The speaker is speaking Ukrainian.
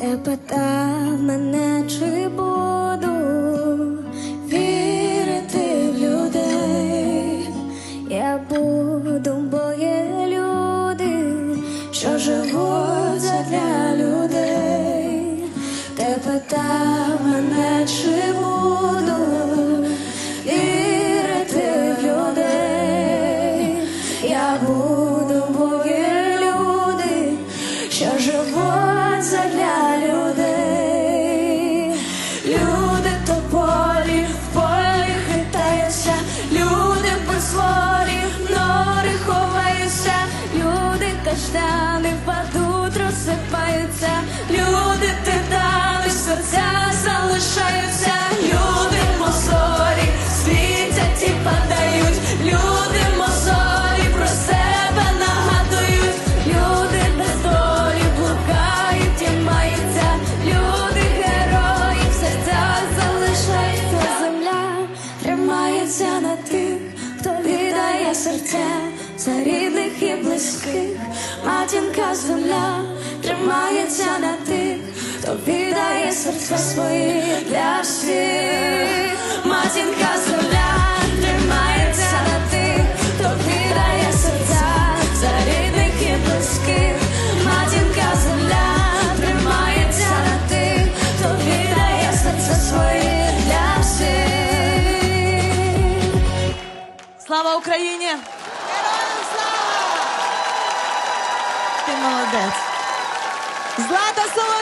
Ти питав мене, чи буду вірити в людей. Я буду, бо є люди, що живуть задля людей. Ти питав мене, чи буду вірити в людей. Я буду, бо є люди, що живуть каштани впадуть, розсипаються, люди титани, серця залишаються, люди мозолі, світять і падають, люди мозолі про себе нагадують, люди без долі блукають і маються, люди герої в серцях земля тримається на тих, хто віддає серця за рідних і близьких, матінка земля тримається на тих, хто віддає серця свої для всіх, матінка земля тримається на тих, хто віддає серця за і близьких, матінка земля тримається на тих, хто віддає серця свої для всіх. Слава Україні! Молодець. Злата Солоне!